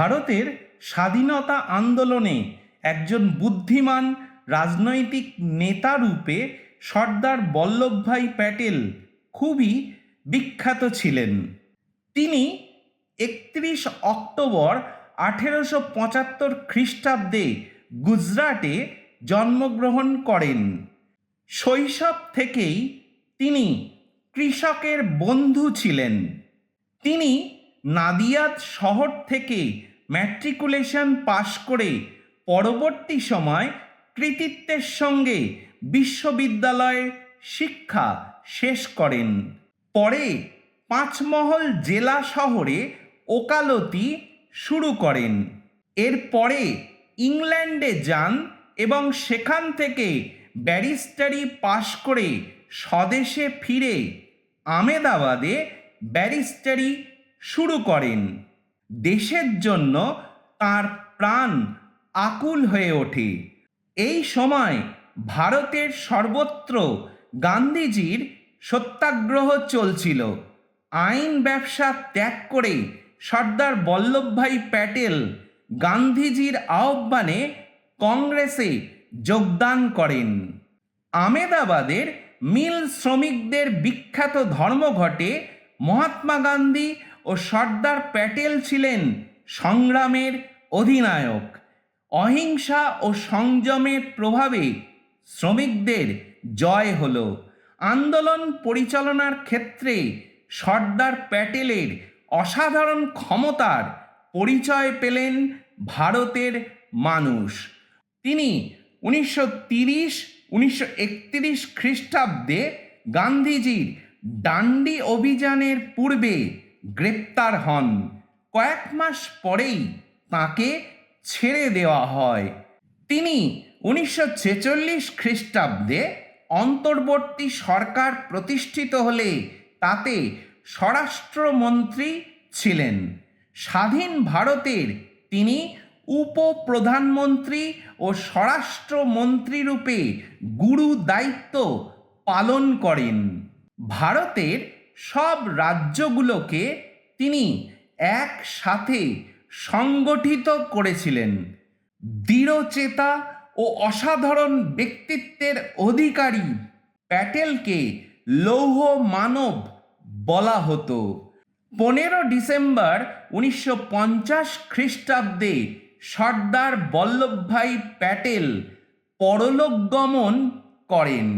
ভারতের স্বাধীনতা আন্দোলনে একজন বুদ্ধিমান রাজনৈতিক নেতা রূপে সর্দার বল্লভভাই প্যাটেল খুবই বিখ্যাত ছিলেন। তিনি একত্রিশ অক্টোবর আঠেরোশো পঁচাত্তর খ্রিস্টাব্দে গুজরাটে জন্মগ্রহণ করেন। শৈশব থেকেই তিনি কৃষকের বন্ধু ছিলেন। তিনি নাদিয়াদ শহর থেকে ম্যাট্রিকুলেশন পাশ করে পরবর্তী সময় কৃতিত্বের সঙ্গে বিশ্ববিদ্যালয়ে শিক্ষা শেষ করেন। পরে পাঁচমহল জেলা শহরে ওকালতি শুরু করেন। এরপরে ইংল্যান্ডে যান এবং সেখান থেকে ব্যারিস্টারি পাশ করে স্বদেশে ফিরে আমেদাবাদে ব্যারিস্টারি শুরু করেন। দেশের জন্য তার প্রাণ আকুল হয়ে ওঠে। এই সময় ভারতের সর্বত্র গান্ধীজির সত্যাগ্রহ চলছিল। আইন ব্যবসা ত্যাগ করে সর্দার বল্লভভাই প্যাটেল গান্ধীজির আহ্বানে কংগ্রেসে যোগদান করেন। আমেদাবাদের মিল শ্রমিকদের বিখ্যাত ধর্মঘটে মহাত্মা গান্ধী ও সর্দার প্যাটেল ছিলেন সংগ্রামের অধিনায়ক। অহিংসা ও সংযমের প্রভাবে শ্রমিকদের জয় হল। আন্দোলন পরিচালনার ক্ষেত্রে সর্দার প্যাটেলের অসাধারণ ক্ষমতার পরিচয় পেলেন ভারতের মানুষ। তিনি উনিশশো তিরিশ, উনিশশো একত্রিশ খ্রিস্টাব্দে গান্ধীজির ডান্ডি অভিযানের পূর্বে গ্রেপ্তার হন। কয়েক মাস পরেই তাকে ছেড়ে দেওয়া হয়। তিনি উনিশশো ছেচল্লিশ খ্রিস্টাব্দে অন্তর্বর্তী সরকার প্রতিষ্ঠিত হলে তাতে স্বরাষ্ট্রমন্ত্রী ছিলেন। স্বাধীন ভারতের তিনি উপপ্রধানমন্ত্রী ও স্বরাষ্ট্রমন্ত্রী রূপে গুরু দায়িত্ব পালন করেন। ভারতের সব রাজ্যগুলোকে তিনি একসাথে সংগঠিত করেছিলেন। দৃঢ়চেতা ও অসাধারণ ব্যক্তিত্বের অধিকারী প্যাটেলকে লৌহ মানব বলা হতো। পনেরো ডিসেম্বর উনিশশো পঞ্চাশ খ্রিস্টাব্দে সর্দার বল্লভভাই প্যাটেল পরলোকগমন করেন।